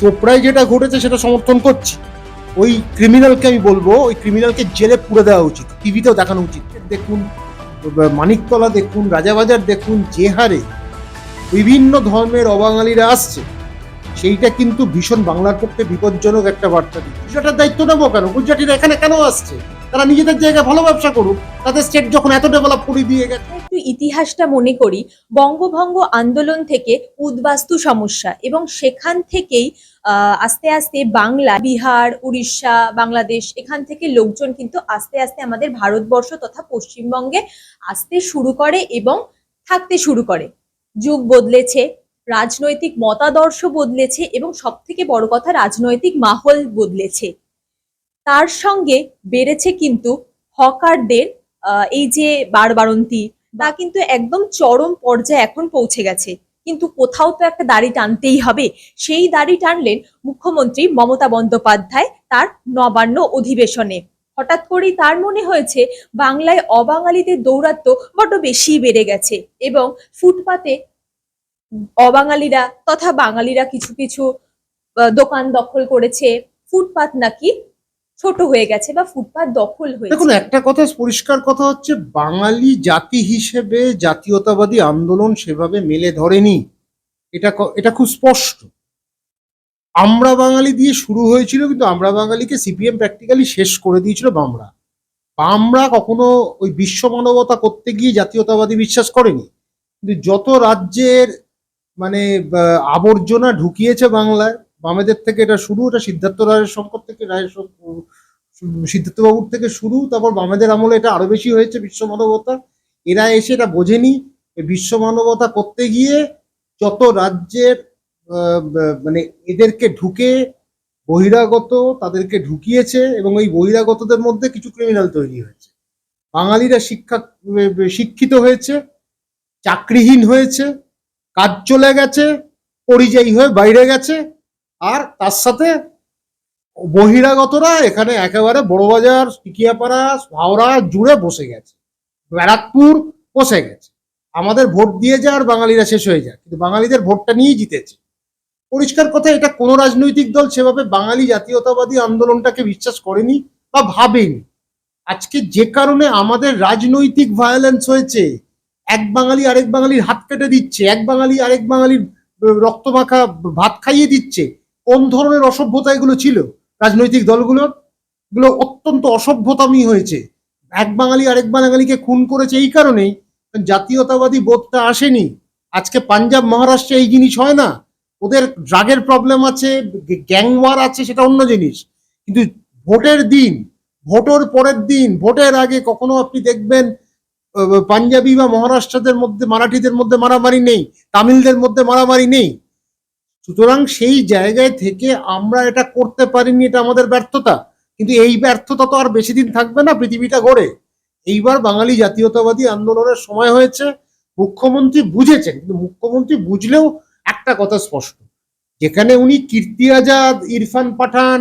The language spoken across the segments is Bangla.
চোপড়ায় যেটা ঘটেছে সেটা সমর্থন করছি। ওই ক্রিমিনালকে আমি বলব, ওই ক্রিমিনালকে জেলে পুরে দেওয়া উচিত টিভিতেও দেখানো উচিত। দেখুন, মানিকতলা দেখুন, রাজাবাজার দেখুন, যে হারে বিভিন্ন ধর্মের অবাঙালিরা আসছে, সেইটা কিন্তু ভীষণ বাংলার পক্ষে বিপজ্জনক একটা বার্তা দিচ্ছে। গুজরাটের দায়িত্ব নেব কেন? গুজরাটিরা এখানে কেন আসছে? তারা নিজেদের জায়গায় ভালো ব্যবসা করুক, তাদের স্টেট যখন এত ডেভেলপ করে দিয়ে গেছে ইতিহাসটা মনে করি, বঙ্গভঙ্গ আন্দোলন থেকে উদ্বাস্তু সমস্যা এবং সেখান থেকেই আস্তে আস্তে বাংলা, বিহার, উড়িষ্যা, বাংলাদেশ, এখান থেকে লোকজন কিন্তু আস্তে আস্তে আমাদের ভারতবর্ষ তথা পশ্চিমবঙ্গে আসতে শুরু করে এবং থাকতে শুরু করে। যুগ বদলেছে, রাজনৈতিক মতাদর্শ বদলেছে এবং সব থেকে বড় কথা রাজনৈতিক মাহল বদলেছে। তার সঙ্গে বেড়েছে কিন্তু হকারদের এই যে বারবারন্তি তা কিন্তু একদম চরম পর্যায়ে এখন পৌঁছে গেছে। কিন্তু কোথাও তো একটা দাড়ি টানতেই হবে। সেই দাড়ি টানলেন মুখ্যমন্ত্রী মমতা বন্দ্যোপাধ্যায় তার নবান্ন অধিবেশনে। হঠাৎ করেই তার মনে হয়েছে বাংলায় অবাঙালিদের দৌরাত্ম বড্ড বেশি বেড়ে গেছে এবং ফুটপাতে অবাঙালিরা তথা বাঙালিরা কিছু কিছু দোকান দখল করেছে। ফুটপাত নাকি ছোট হয়ে গেছে বা ফুটপাত দখল হয়েছে। দেখুন, একটা কথা পরিষ্কার কথা হচ্ছে, বাঙালি জাতি হিসেবে জাতীয়তাবাদী আন্দোলন সেভাবে মেলে ধরেনি। এটা এটা খুব স্পষ্ট। আমরা বাঙালি দিয়ে শুরু হয়েছিল, কিন্তু আমরা বাঙালিকে সিপিএম প্র্যাকটিক্যালি শেষ করে দিয়েছিল বামরা। বামরা কখনো ওই বিশ্ব মানবতা করতে গিয়ে জাতীয়তাবাদী বিশ্বাস করেনি। কিন্তু যত রাজ্যের মানে আবর্জনা ঢুকিয়েছে বাংলায় বামেদের থেকে এটা শুরু, এটা সিদ্ধার্থ রায়ের সংকট থেকে, রায়ের সং- সিদ্ধার্থ বাবুর থেকে শুরু, তারপর বামেদের আমলে এটা আরও বেশি হয়েছে বিশ্ব মানবতা। এরা এসে এটা বোঝেনি বিশ্ব মানবতা করতে গিয়ে যত রাজ্যের মানে এদেরকে ঢুকে বহিরাগত তাদেরকে ঢুকিয়েছে এবং এই বহিরাগতদের মধ্যে কিছু ক্রিমিনাল তৈরি হয়েছে। বাঙালিরা শিক্ষা শিক্ষিত হয়েছে, চাকরিহীন হয়েছে, কাজ চলে গেছে, পরিযায়ী হয়ে বাইরে গেছে আর তার সাথে বহিরাগতরা এখানে একেবারে বড়বাজার, টিকিয়াপাড়া, হাওড়া জুড়ে বসে গেছে। ব্যারাকপুর বসে গেছে। আমাদের ভোট দিয়ে যায় আর বাঙালিরা শেষ হয়ে যায়, কিন্তু বাঙালিদের ভোটটা নিয়েই জিতেছে। পরিষ্কার কথা, এটা কোনো রাজনৈতিক দল সেভাবে বাঙালি জাতীয়তাবাদী আন্দোলনটাকে বিশ্বাস করেনি বা ভাবেনি। আজকে যে কারণে আমাদের রাজনৈতিক ভায়োলেন্স হয়েছে, এক বাঙালি আরেক বাঙালির হাত কেটে দিচ্ছে, এক বাঙালি আরেক বাঙালির রক্ত মাখা ভাত খাইয়ে দিচ্ছে কোন ধরনের অসভ্যতা এগুলো ছিল? রাজনৈতিক দলগুলোর? এগুলো অত্যন্ত অসভ্যতামি হয়েছে। এক বাঙালি আরেক বাঙালিকে খুন করেছে এই কারণেই জাতীয়তাবাদী বোধটা আসেনি। আজকে পাঞ্জাব, মহারাষ্ট্রে এই জিনিস হয় না। ওদের ড্রাগের প্রবলেম আছে গ্যাংওয়ার আছে, সেটা অন্য জিনিস। কিন্তু ভোটের দিন, ভোটের পরের দিন, ভোটের আগে কখনো আপনি দেখবেন পাঞ্জাবি বা মহারাষ্ট্রদের মধ্যে, মারাঠিদের মধ্যে মারামারি নেই, তামিলদের মধ্যে মারামারি নেই। সুতরাং সেই জায়গায় থেকে আমরা এটা করতে পারিনি, এটা আমাদের ব্যর্থতা। কিন্তু এই ব্যর্থতা তো আর বেশি দিন থাকবে না পৃথিবীটা গড়ে। এইবার বাঙালি জাতীয়তাবাদী আন্দোলনের সময় হয়েছে, মুখ্যমন্ত্রী বুঝেছেন, কিন্তু মুখ্যমন্ত্রী বুঝলেও একটা কথা স্পষ্ট। যেখানে উনি কীর্তি আজাদ, ইরফান পাঠান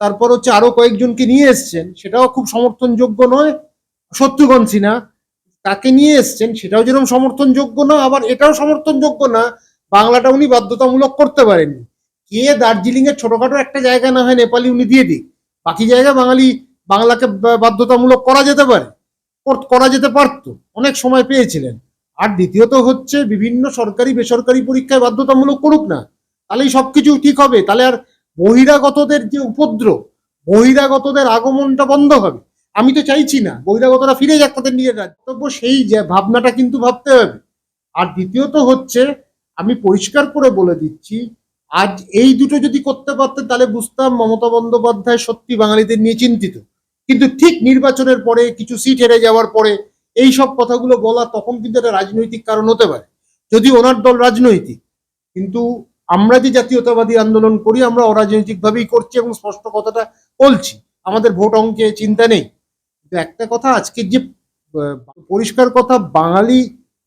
তারপর হচ্ছে আরও কয়েকজনকে নিয়ে এসছেন, সেটাও খুব সমর্থনযোগ্য নয়, শত্রুঘ্ন সিনহা তাকে নিয়ে এসছেন, সেটাও যেরকম সমর্থনযোগ্য না আবার এটাও সমর্থনযোগ্য না বাংলাটা উনি বাধ্যতামূলক করতে পারেননি। কে দার্জিলিং এর ছোটখাটো একটা জায়গা না হয় নেপালি উনি দিয়ে দিক। বাকি জায়গা বাঙালি, বাংলাকে বাধ্যতামূলক করা যেতে পারে। করা যেতে পারতো। অনেক সময় পেয়েছিলেন। আর দ্বিতীয়ত হচ্ছে বিভিন্ন সরকারি, বেসরকারি পরীক্ষায় বাধ্যতামূলক করুক না, তাহলেই সবকিছু ঠিক হবে। তাহলে আর বহিরাগতদের যে উপদ্রব, বহিরাগতদের আগমনটা বন্ধ হবে। আমি তো চাইছি না বহিরাগতরা ফিরে যাক তাদের নিজের রাজ্য। সেই ভাবনাটা কিন্তু ভাবতে হবে। আর দ্বিতীয়ত হচ্ছে আমি পরিষ্কার করে বলে দিচ্ছি, আজ এই দুটো যদি করতে পারতেন তাহলে বুঝতাম মমতা বন্দ্যোপাধ্যায় সত্যি বাঙালিদের নিয়ে চিন্তিত। কিন্তু ঠিক নির্বাচনের পরে, কিছু সিট হেরে যাওয়ার পরে এই সব কথাগুলো বলা তখন কিন্তু একটা রাজনৈতিক কারণ হতে পারে। যদি ওনার দল রাজনৈতিক, কিন্তু আমরা যে জাতীয়তাবাদী আন্দোলন করি, আমরা অরাজনৈতিক ভাবেই করছি এবং স্পষ্ট কথাটা বলছি। আমাদের ভোট অঙ্কে চিন্তা নেই। কিন্তু একটা কথা আজকের যে পরিষ্কার কথা, বাঙালি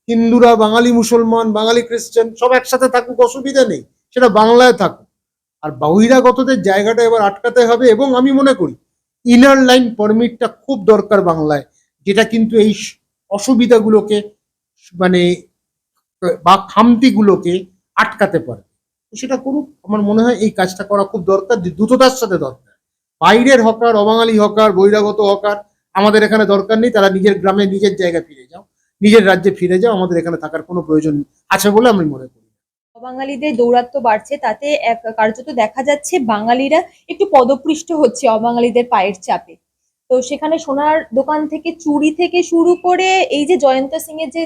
হিন্দুরা, বাঙালি মুসলমান, বাঙালি খ্রিস্টান সব একসাথে থাকুক, অসুবিধা নেই, সেটা বাংলায় থাকুক। আর বহিরাগতদের জায়গাটা এবার আটকাতে হবে এবং আমি মনে করি ইনার লাইন পারমিটটা খুব দরকার বাংলায়, যেটা কিন্তু এই অসুবিধাগুলোকে মানে বা খামতিগুলোকে আটকাতে পারে। সেটা করুক, আমার মনে হয় এই কাজটা করা খুব দরকার দ্রুততার সাথে দরকার। বাইরের হকার, অবাঙালি হকার, বহিরাগত হকার, আমাদের এখানে দরকার নেই, তারা নিজের গ্রামে নিজের জায়গায় ফিরে যাও। নিজের রাজ্যে ফিরে যাও আমাদের এখানে থাকার কোনো প্রয়োজন আছে বলে আমি মনে করি। অবাঙালিদের দৌরাত্ম্য বাড়ছে তাতে এক কার্যত দেখা যাচ্ছে বাঙালিরা একটু পদপৃষ্ট হচ্ছে অবাঙালিদের পায়ের চাপে। তো সেখানে সোনার দোকান থেকে চুরি থেকে শুরু করে এই যে জয়ন্ত সিং এর যে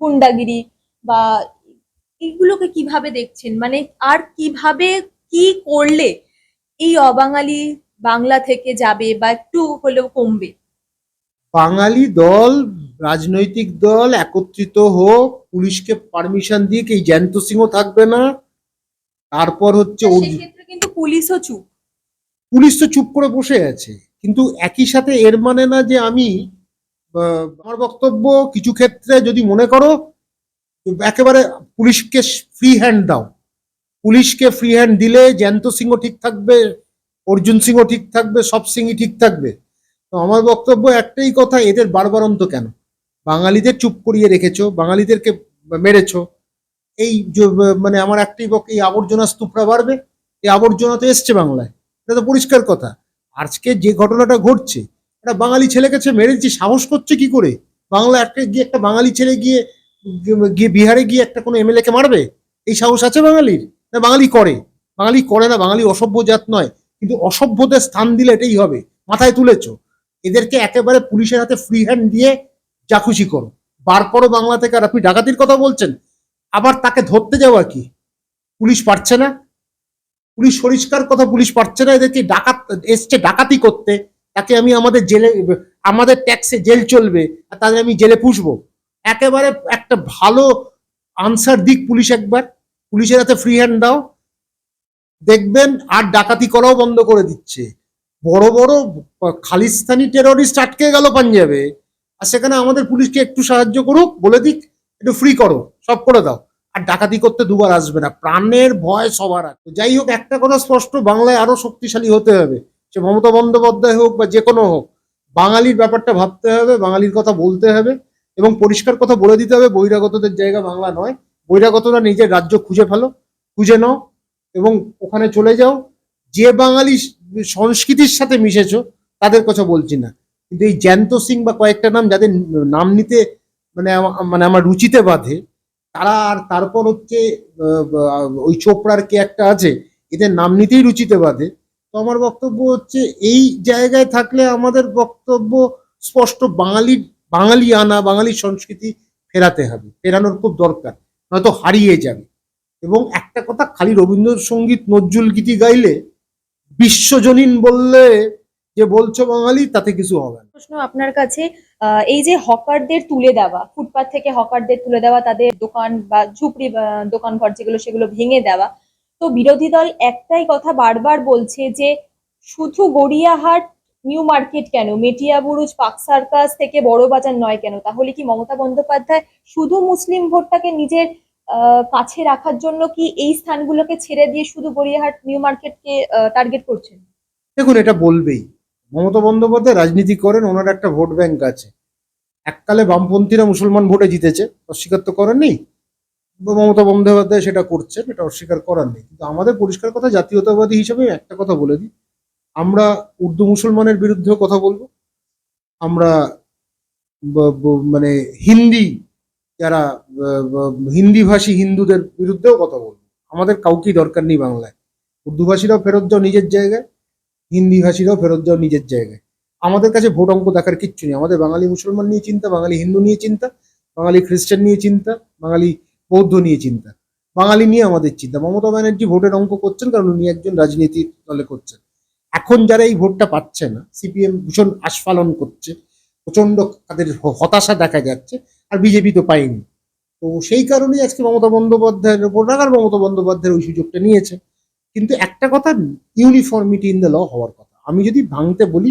গুন্ডাগিরি বা এইগুলোকে কীভাবে দেখছেন? মানে আর কীভাবে কি করলে এই অবাঙালি বাংলা থেকে যাবে বা একটু হলেও কমবে? বাঙালি দল রাজনৈতিক দল একত্রিত হোক পুলিশকে পারমিশন দিয়ে কি এই জ্যান্ত সিংহ থাকবে না। তারপর হচ্ছে অর্জুন কিন্তু পুলিশও চুপ। পুলিশ তো চুপ করে বসে আছে। কিন্তু একই সাথে এর মানে না যে আমি আমার বক্তব্য কিছু ক্ষেত্রে যদি মনে করো একেবারে পুলিশকে ফ্রি হ্যান্ড দাও। পুলিশকে ফ্রি হ্যান্ড দিলে জ্যান্ত সিংহ ঠিক থাকবে অর্জুন সিংহ ঠিক থাকবে সব সিংই ঠিক থাকবে। তো আমার বক্তব্য একটাই কথা এদের বারবারন্ত কেন? বাঙালিদের চুপ করিয়ে রেখেছো, বাঙালিদেরকে মেরেছো, এই মানে আমার একটাই পক্ষে এই আবর্জনা স্তূপরা বাড়বে, এই আবর্জনা তো এসছে বাংলায়, এটা তো পরিষ্কার কথা। আজকে যে ঘটনাটা ঘটছে, একটা বাঙালি ছেলেকে সে মেরেছে, সাহস করছে কি করে? বাংলা একটা গিয়ে একটা বাঙালি ছেলে গিয়ে গিয়ে বিহারে গিয়ে একটা কোনো এমএলএ কে মারবে? এই সাহস আছে বাঙালির? না বাঙালি করে? বাঙালি করে না, বাঙালি অসভ্য জাত নয়, কিন্তু অসভ্যদের স্থান দিলে এটাই হবে, মাথায় তুলেছ। এদেরকে একেবারে পুলিশের হাতে ফ্রি হ্যান্ড দিয়ে যা খুশি করো। বার করো বাংলা থেকে আর আপনি ডাকাতির কথা বলছেন। আবার তাকে ধরতে যাওয়া কি? পুলিশ পারছে না? পুলিশ পরিষ্কার কথা পুলিশ পারছে না? এদেরকে ডাকাত, এসছে ডাকাতি করতে। তাকে আমি আমাদের জেলে, আমাদের ট্যাক্সে জেল চলবে, আর তাদের আমি জেলে পুষবো। একেবারে একটা ভালো আনসার দিক পুলিশ একবার। পুলিশের হাতে ফ্রি হ্যান্ড দাও। দেখবেন আর ডাকাতি করাও বন্ধ করে দিচ্ছে। বড় বড়, খালিস্তানি টেররিস্ট আটকে গেল পাঞ্জাবে। আর সেখানে আমাদের পুলিশকে একটু সাহায্য করুক, বলে দিক, একটু ফ্রি করো, সব করে দাও। আর ডাকাতি করতে দুবার আসবে না, প্রাণের ভয় সবার আছে। যাই হোক, একটা কথা স্পষ্ট, বাংলায় আরও শক্তিশালী হতে হবে। সে মমতা বন্দ্যোপাধ্যায় হোক বা যে কোনো হোক, বাঙালির ব্যাপারটা ভাবতে হবে, বাঙালির কথা বলতে হবে, এবং পরিষ্কার কথা বলে দিতে হবে, বহিরাগতদের জায়গা বাংলা নয়। বহিরাগতরা নিজের রাজ্য খুঁজে ফেলো, খুঁজে নাও, এবং ওখানে চলে যাও। যে বাঙালি সংস্কৃতির সাথে মিশেছ, তাদের কথা বলছি না। কিন্তু এই জ্যান্ত সিং বা কয়েকটা নাম যাদের নাম নিতে মানে মানে আমার রুচিতে বাঁধে, তারা আর তারপর হচ্ছে ওই চোপড়ার কে একটা আছে, এদের নাম নিতেই রুচিতে বাঁধে। তো আমার বক্তব্য হচ্ছে, এই জায়গায় থাকলে আমাদের বক্তব্য স্পষ্ট বাঙালির বাঙালি আনা বাঙালি সংস্কৃতি ফেরাতে হবে, ফেরানোর খুব দরকার, নয়তো হারিয়ে যাবে। এবং একটা কথা, খালি রবীন্দ্রসঙ্গীত নজরুল গীতি গাইলে, বিশ্বজনীন বললে যে বলছো বাঙালি তাতে কিছু হবে না। প্রশ্ন আপনার কাছে এই যে হকারদের তুলে দেওয়া ফুটপাত থেকে হকারদের তুলে দেওয়া তাদের দোকান বা ঝুপড়ি দোকান ঘর যেগুলো সেগুলো ভেঙে দেওয়া তো বিরোধী দল একটাই কথা বারবার বলছে যে শুধু গড়িয়াহাট নিউ মার্কেট কেন? মেটিয়াবুরুজ পাক সার্কাস থেকে বড় বাজার নয় কেন? তাহলে কি মমতা বন্দ্যোপাধ্যায় শুধু মুসলিম ভোটটাকে নিজের আহ, কাছে রাখার জন্য কি এই স্থানগুলোকে ছেড়ে দিয়ে শুধু গড়িয়াহাট নিউ মার্কেটকে টার্গেট করছেন? দেখুন এটা বলবেই। মমতা বন্দ্যোপাধ্যায় রাজনীতি করেন, ওনার একটা ভোট ব্যাংক আছে। এককালে বামপন্থীরা মুসলমান ভোটে জিতেছে, অস্বীকার তো করেন নেই মমতা বন্দ্যোপাধ্যায় সেটা করছেন, এটা অস্বীকার করার নেই। কিন্তু আমাদের পরিষ্কার কথা, জাতীয়তাবাদী হিসেবে একটা কথা বলে দিই। আমরা উর্দু মুসলমানের বিরুদ্ধেও কথা বলব। আমরা মানে হিন্দি, যারা হিন্দিভাষী হিন্দুদের বিরুদ্ধেও কথা বলব। আমাদের কাউকেই দরকার নেই বাংলায়। উর্দুভাষীরাও ফেরত যাও নিজের জায়গায়। হিন্দি ভাষীরাও ফেরত যাও নিজের জায়গায়। আমাদের কাছে ভোট অঙ্ক দেখার কিচ্ছু নেই। আমাদের বাঙালি মুসলমান নিয়ে চিন্তা, বাঙালি হিন্দু নিয়ে চিন্তা, বাঙালি খ্রিস্টান নিয়ে চিন্তা, বাঙালি বৌদ্ধ নিয়ে চিন্তা। বাঙালি নিয়ে আমাদের চিন্তা। মমতা ব্যানার্জি ভোটের অঙ্ক করছেন কারণ উনি একজন রাজনীতি দলে করছেন। এখন যারা এই ভোটটা পাচ্ছে না, সিপিএম ভীষণ আস্ফালন করছে প্রচণ্ড তাদের হতাশা দেখা যাচ্ছে, আর বিজেপি তো পায়নি। তো সেই কারণেই আজকে মমতা বন্দ্যোপাধ্যায়ের উপর রাখার মমতা বন্দ্যোপাধ্যায়ের ওই সুযোগটা নিয়েছে। কিন্তু একটা কথা ইউনিফর্মিটি ইন দ্য ল হওয়ার কথা। আমি যদি ভাঙতে বলি,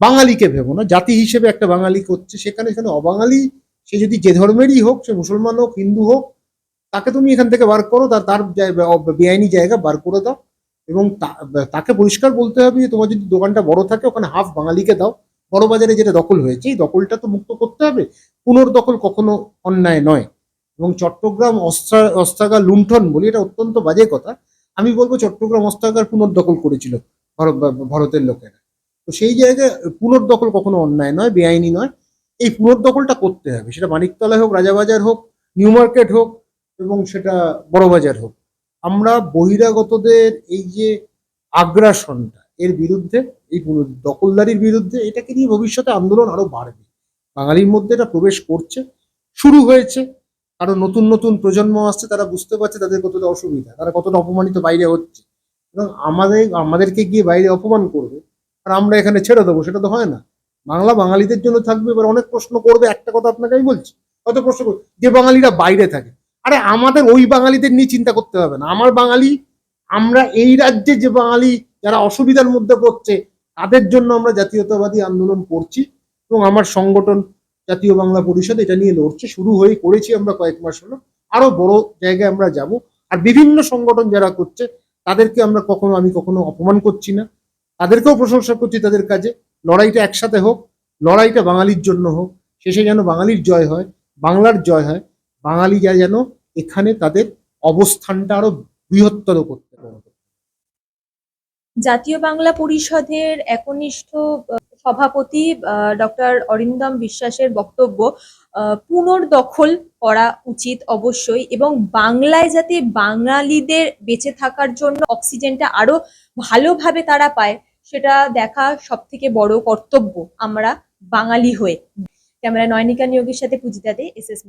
বাঙালিকে ভেবো না। জাতি হিসেবে একটা বাঙালি করছে, সেখানে সেখানে অবাঙালি, সে যদি যে ধর্মেরই হোক, সে মুসলমান হোক, হিন্দু হোক, তাকে তুমি এখান থেকে বার করো, তার তার বেআইনি জায়গা বার করে দাও। এবং তাকে পরিষ্কার বলতে হবে যে, তোমার যদি দোকানটা বড় থাকে, ওখানে হাফ বাঙালিকে দাও। বড় বাজারে যেটা দখল হয়েছে, এই দখলটা তো মুক্ত করতে হবে। পুনর্দখল কখনো অন্যায় নয়। এবং চট্টগ্রাম অস্ত্রা, অস্ত্রাগার লুণ্ঠন বলি, এটা অত্যন্ত বাজে কথা। আমি বলব চট্টগ্রাম অস্ত্রাগার পুনর্দখল করেছিল ভারতের লোকেরা। তো সেই জায়গায় পুনর্দখল কখনো অন্যায় নয়, বেআইনি নয়। এই পুনর্দখলটা করতে হবে। সেটা মানিকতলায় হোক, রাজাবাজার হোক, নিউ মার্কেট হোক এবং সেটা বড়বাজার হোক। আমরা বহিরাগতদের এই যে আগ্রাসনটা, এর বিরুদ্ধে, এই দখলদারির বিরুদ্ধে এটাকে নিয়ে ভবিষ্যতে আন্দোলন আরও বাড়বে। বাঙালির মধ্যে এটা প্রবেশ করছে, শুরু হয়েছে। আরও নতুন নতুন প্রজন্ম আসছে, তারা বুঝতে পারছে তাদের কতটা অসুবিধা, তারা কতটা অপমানিত বাইরে হচ্ছে। এবং আমাদের, আমাদেরকে গিয়ে বাইরে অপমান করবে, আর আমরা এখানে ছেড়ে দেবো, সেটা তো হয় না। বাংলা বাঙালিদের জন্য থাকবে, এবার অনেক প্রশ্ন করবে, একটা কথা আপনাকে আমি বলছি। হয়তো প্রশ্ন করবে যে বাঙালিরা বাইরে থাকে। আরে আমাদের ওই বাঙালিদের নিয়ে চিন্তা করতে হবে না। আমার বাঙালি, আমরা এই রাজ্যে যে বাঙালি যারা অসুবিধার মধ্যে পড়ছে, তাদের জন্য আমরা জাতীয়তাবাদী আন্দোলন করছি এবং আমার সংগঠন জাতীয় বাংলা পরিষদ এটা নিয়ে লড়ছে, শুরু হয়ে করেছি আমরা কয়েক মাস হলো। আরও বড় জায়গায় আমরা যাব। আর বিভিন্ন সংগঠন যারা করছে, তাদেরকে আমরা কখনো আমি কখনো অপমান করছি না। তাদেরকেও প্রশংসা করছি তাদের কাজে। লড়াইটা একসাথে হোক, লড়াইটা বাঙালির জন্য হোক, শেষে যেন বাঙালির জয় হয়, বাংলার জয় হয়, বাঙালিরা যেন এখানে তাদের অবস্থানটা আরও বৃহত্তর করতে পারে। জাতীয় বাংলা পরিষদের একনিষ্ঠ সভাপতি ডক্টর অরিন্দম বিশ্বাসের বক্তব্য পুনর্দখল করা উচিত অবশ্যই এবং বাংলায় যাতে বাঙালিদের বেঁচে থাকার জন্য অক্সিজেনটা আরও ভালোভাবে তারা পায়, সেটা দেখা সব থেকে বড় কর্তব্য আমরা বাঙালি হয়ে। ক্যামেরা নয়নিকা নিয়োগের সাথে পূজিতা দে এস এস